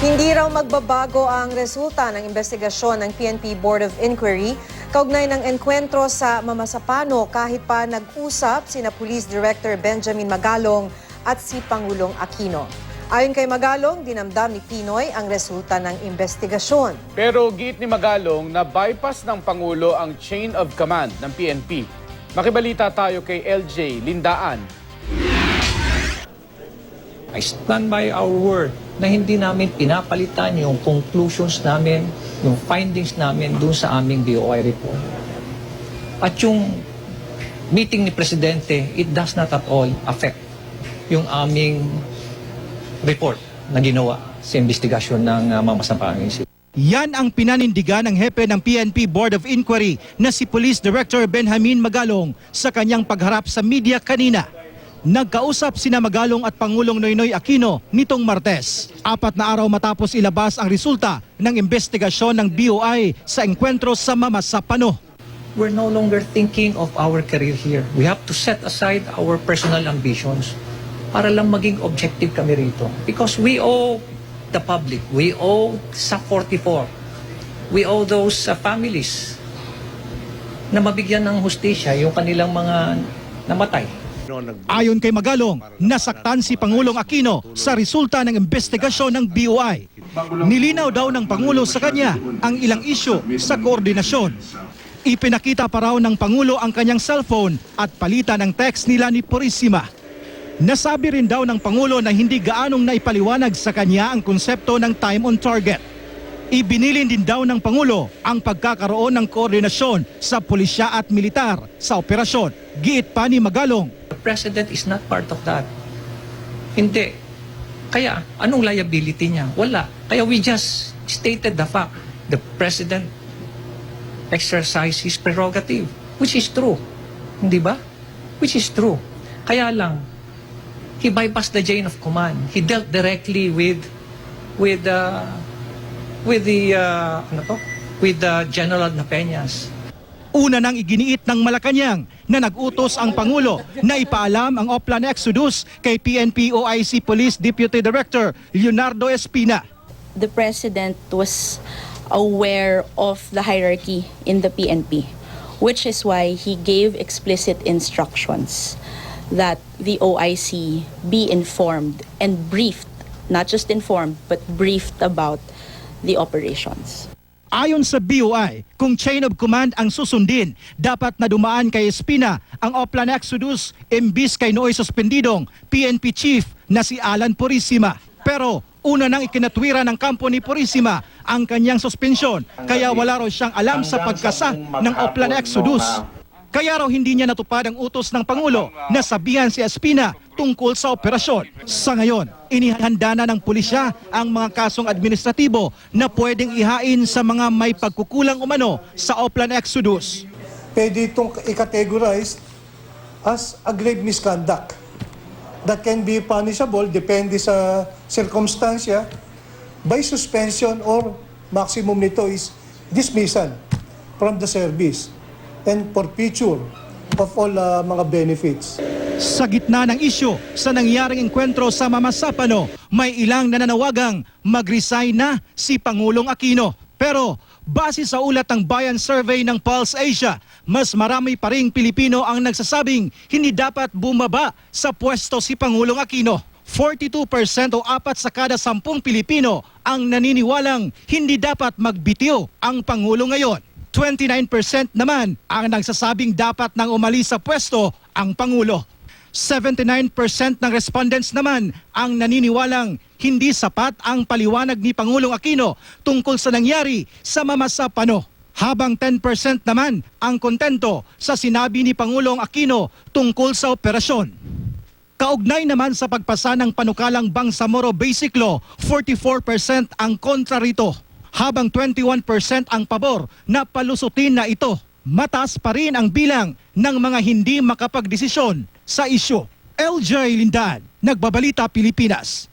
Hindi raw magbabago ang resulta ng investigasyon ng PNP Board of Inquiry kaugnay ng enkwentro sa Mamasapano kahit pa nag-usap sina Police Director Benjamin Magalong at si Pangulong Aquino. Ayon kay Magalong, dinamdam ni Pinoy ang resulta ng investigasyon. Pero giit ni Magalong na bypass ng Pangulo ang chain of command ng PNP. Makibalita tayo kay LJ Lindaan. I stand by our word na hindi namin pinapalitan yung conclusions namin, yung findings namin dun sa aming DOI report. At yung meeting ni Presidente, it does not at all affect yung aming report na ginawa sa investigasyon ng uh, mamasapang isip. Yan ang pinanindigan ng hepe ng PNP Board of Inquiry na si Police Director Benjamin Magalong sa kanyang pagharap sa media kanina. Nagkausap sina Magalong at Pangulong Noynoy Aquino nitong Martes. Apat na araw matapos ilabas ang resulta ng investigasyon ng BOI sa engkwentro sa Mamasapano. We're no longer thinking of our career here. We have to set aside our personal ambitions para lang maging objective kami rito. Because we owe the public, we owe sa 44, we owe those uh, families na mabigyan ng hustisya yung kanilang mga namatay. Ayon kay Magalong, nasaktan si Pangulong Aquino sa resulta ng investigasyon ng BOI. Nilinaw daw ng Pangulo sa kanya ang ilang isyu sa koordinasyon. Ipinakita pa raw ng Pangulo ang kanyang cellphone at palitan ng text nila ni Purisima. Nasabi rin daw ng Pangulo na hindi gaanong naipaliwanag sa kanya ang konsepto ng time on target. Ibinilin din daw ng Pangulo ang pagkakaroon ng koordinasyon sa pulisya at militar sa operasyon. Giit pa ni Magalong, The President is not part of that. Hindi. Kaya, anong liability niya? Wala. Kaya we just stated the fact. The President exercised his prerogative, which is true. Hindi ba? Which is true. Kaya lang, he bypassed the chain of command. He dealt directly with with uh, with the uh, ano to? with the General Napeñas. Una nang iginiit ng Malacanang na nag-utos ang Pangulo na ipaalam ang Oplan Exodus kay PNP OIC Police Deputy Director Leonardo Espina. the president was aware of the hierarchy in the PNP, which is why he gave explicit instructions that the OIC be informed and briefed, not just informed, but briefed about the operations. Ayon sa BOI, kung chain of command ang susundin, dapat na dumaan kay Espina ang Oplan Exodus imbis kay nooy suspendidong PNP Chief na si Alan Purisima. Pero una nang ikinatwira ng kampo ni Purisima ang kanyang suspensyon kaya wala raw siyang alam sa pagkasa ng Oplan Exodus. Kaya raw hindi niya natupad ang utos ng Pangulo na sabihan si Espina tungkol sa operasyon. Sa ngayon, inihanda na ng pulisya ang mga kasong administratibo na pwedeng ihain sa mga may pagkukulang umano sa Oplan Exodus. pwede itong i-categorize as a grave misconduct that can be punishable depende sa circumstansya by suspension or maximum nito is dismissal from the service and forfeiture of all uh, mga benefits. Sa gitna ng isyo sa nangyaring engkwentro sa Mamasapano, may ilang nananawagang mag-resign na si Pangulong Aquino. Pero base sa ulat ng Bayan Survey ng Pulse Asia, mas marami pa ring Pilipino ang nagsasabing hindi dapat bumaba sa pwesto si Pangulong Aquino. 42% o apat sa kada sampung Pilipino ang naniniwalang hindi dapat magbitiw ang Pangulo ngayon. 29% naman ang nagsasabing dapat nang umalis sa pwesto ang Pangulo. 79% ng respondents naman ang naniniwalang hindi sapat ang paliwanag ni Pangulong Aquino tungkol sa nangyari sa Mamasapano. Habang 10% naman ang kontento sa sinabi ni Pangulong Aquino tungkol sa operasyon. Kaugnay naman sa pagpasa ng panukalang Bangsamoro Basic Law, 44% ang kontra rito, habang 21% ang pabor na palusutin na ito. Mataas pa rin ang bilang ng mga hindi makapagdesisyon sa isyu. LJ Lindan, Nagbabalita Pilipinas.